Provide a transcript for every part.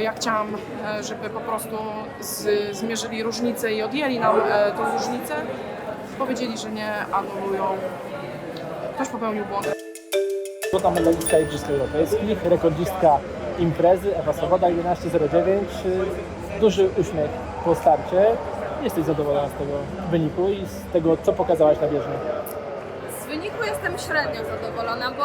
Ja chciałam, e, żeby po prostu z, zmierzyli różnicę i odjęli nam e, tą różnicę. Powiedzieli, że nie anulują. Ktoś popełnił błąd. Złota medalistka Igrzysk Europejskich, rekordzistka imprezy Ewa Swoboda 11.09. Duży uśmiech po starcie. Jesteś zadowolona z tego wyniku i z tego, co pokazałaś na bieżni. Wyniku jestem średnio zadowolona, bo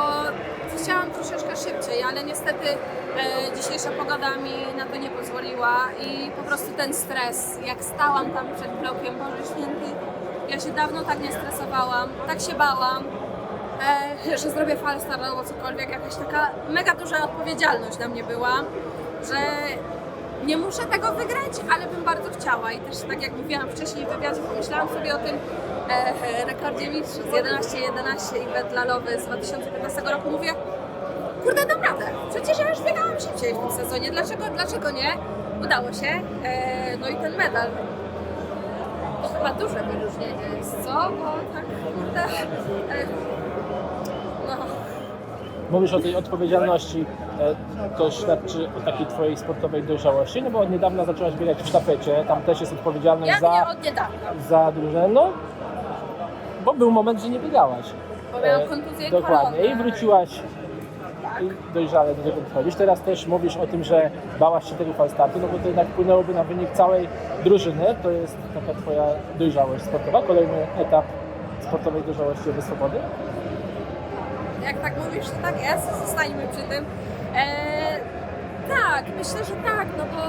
chciałam troszeczkę szybciej, ale niestety e, dzisiejsza pogoda mi na to nie pozwoliła i po prostu ten stres, jak stałam tam przed blokiem, Boże Święty, ja się dawno tak nie stresowałam, tak się bałam, e, że zrobię falstart albo cokolwiek, jakaś taka mega duża odpowiedzialność na mnie była, że nie muszę tego wygrać, ale bym bardzo chciała i też tak jak mówiłam wcześniej w wywiadzie, pomyślałam sobie o tym e, rekordzie mistrzów z 11-11 i medalowy z 2015 roku. Mówię, kurde dam radę, przecież ja już biegałam szybciej w tym sezonie, dlaczego, dlaczego nie? Udało się, e, no i ten medal. To chyba duże wyróżnienie jest, co? Bo tak kurde, e. Mówisz o tej odpowiedzialności, e, to świadczy o takiej twojej sportowej dojrzałości, no bo od niedawna zaczęłaś biegać w sztafecie, tam też jest odpowiedzialność Ja za, od niedawna, za drużynę, no bo był moment, że nie biegałaś. bo miałam E, kontuzję Dokładnie. I wróciłaś dojrzale do tego podchodzisz. Teraz też mówisz o tym, że bałaś się tego falstartu, no bo to jednak wpłynęłoby na wynik całej drużyny. To jest taka twoja dojrzałość sportowa, kolejny etap sportowej dojrzałości Swobody. Jak tak mówisz, to tak jest, zostańmy przy tym. E, tak, myślę, że tak, no bo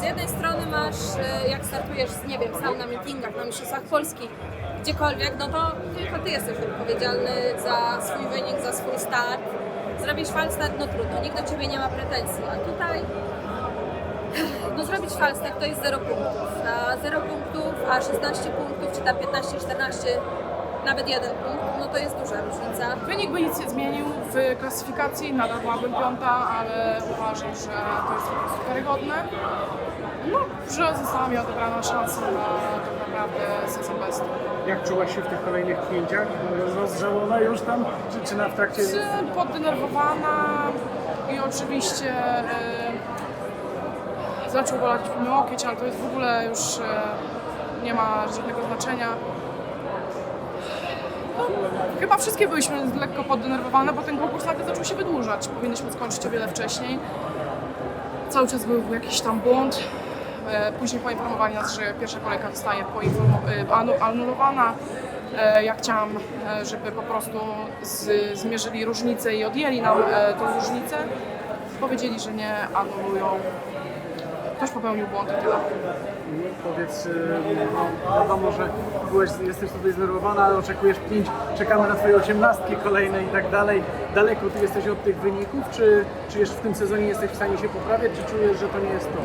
z jednej strony masz, e, jak startujesz, nie wiem, sam na meetingach, na mistrzostwach Polski, gdziekolwiek, no to tylko ty jesteś odpowiedzialny za swój wynik, za swój start. Zrobisz falstart, no trudno, nikt do ciebie nie ma pretensji, a tutaj no zrobić falstart to jest 0 punktów, a 0 punktów, a 16 punktów, czy tam 15, 14, nawet jeden punkt, no to jest duża różnica. Wynik by nic nie zmienił w klasyfikacji, nadal byłabym piąta, ale uważam, że to jest po prostu karygodne. No, że została mi odebrana szansa na tak naprawdę sezon bestu. Jak czułaś się w tych kolejnych pięciach? Rozżałona już tam? Czy, czy na w trakcie... Czy poddenerwowana i oczywiście e, zaczął bolać mnie łokieć, ale to jest w ogóle już e, nie ma żadnego znaczenia. Chyba wszystkie byliśmy lekko poddenerwowane, bo ten konkurs nagle zaczął się wydłużać. Powinniśmy skończyć o wiele wcześniej. Cały czas był jakiś tam błąd. E, Później poinformowali nas, że pierwsza kolejka poinformo- e, anu- anulowana. E, Ja chciałam, żeby po prostu zmierzyli różnicę i odjęli nam tą różnicę. Powiedzieli, że nie anulują. Ktoś popełnił błąd i tyle. Powiedz, y, no, wiadomo, że byłeś, jesteś tutaj zdenerwowana, ale oczekujesz pięć, czekamy na twoje osiemnastki kolejne i tak dalej. Daleko ty jesteś od tych wyników, czy, czy jeszcze w tym sezonie jesteś w stanie się poprawiać, czy czujesz, że to nie jest to?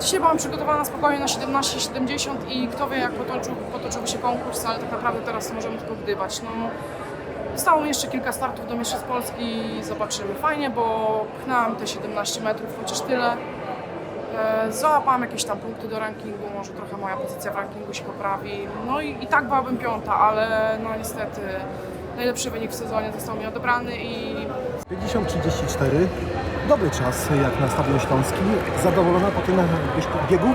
Dzisiaj byłam przygotowana spokojnie na 17-70 i kto wie jak potoczył, potoczyłby się konkurs, ale tak naprawdę teraz możemy tylko gdybać. No, Zostało mi jeszcze kilka startów do Mistrzostw Polski i zobaczymy. Fajnie, bo pchnęłam te 17 metrów, chociaż tyle. E, Załapałam jakieś tam punkty do rankingu, może trochę moja pozycja w rankingu się poprawi. No i, i tak byłabym piąta, ale no niestety najlepszy wynik w sezonie został mi odebrany i 50-34. Dobry czas jak na Stadion Śląski. Zadowolona po tym biegu?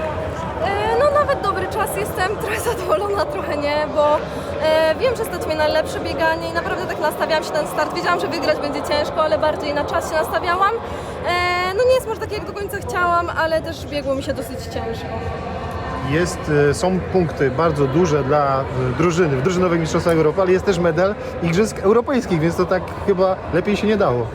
E, No nawet dobry czas jestem, trochę zadowolona, trochę nie, bo e, wiem, że stać mnie na lepsze bieganie i naprawdę tak nastawiałam się na ten start. Wiedziałam, że wygrać będzie ciężko, ale bardziej na czas się nastawiałam. E, no nie jest może tak jak do końca chciałam, ale też biegło mi się dosyć ciężko. Jest, e, są punkty bardzo duże dla e, drużyny w drużynowych mistrzostwach Europy, ale jest też medal Igrzysk Europejskich, więc to tak chyba lepiej się nie dało.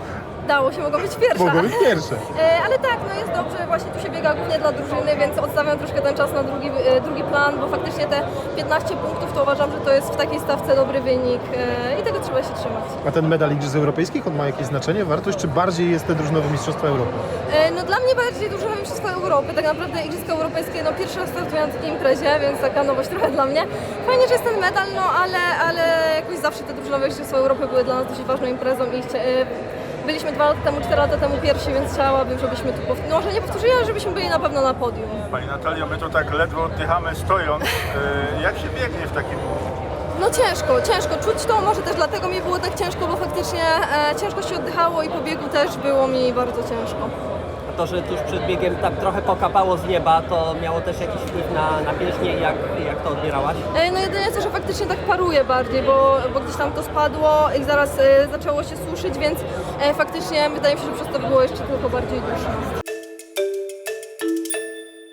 Dało się, mogą być pierwsza. Mogło być pierwsze. E, ale tak, no jest dobrze, właśnie tu się biega głównie dla drużyny, więc odstawiam troszkę ten czas na drugi, e, drugi plan, bo faktycznie te 15 punktów to uważam, że to jest w takiej stawce dobry wynik e, i tego trzeba się trzymać. A ten medal Igrzysk Europejskich, on ma jakieś znaczenie, wartość, czy bardziej jest te drużynowe mistrzostwa Europy? No dla mnie bardziej drużynowe mistrzostwa Europy, tak naprawdę Igrzyska Europejskie, no pierwszy raz startuję na takiej imprezie, więc taka nowość trochę dla mnie. Fajnie, że jest ten medal, no ale, ale jakoś zawsze te drużynowe mistrzostwa Europy były dla nas dosyć ważną imprezą i chcia, byliśmy dwa lata temu, cztery lata temu pierwsi, więc chciałabym, żebyśmy tu, powt- no może nie powtórzyli, ale żebyśmy byli na pewno na podium. Pani Natalio, my to tak ledwo oddychamy stojąc. E, Jak się biegnie w takim No ciężko, ciężko czuć to, może też dlatego mi było tak ciężko, bo faktycznie e, ciężko się oddychało i po biegu też było mi bardzo ciężko. to, że tuż przed biegiem tak trochę pokapało z nieba, to miało też jakiś wpływ na, na mięśnie jak, to odbierałaś? E, No jedynie co, że faktycznie tak paruje bardziej, bo, bo gdzieś tam to spadło i zaraz e, zaczęło się suszyć, więc e, faktycznie wydaje mi się, że przez to było jeszcze tylko bardziej duszno.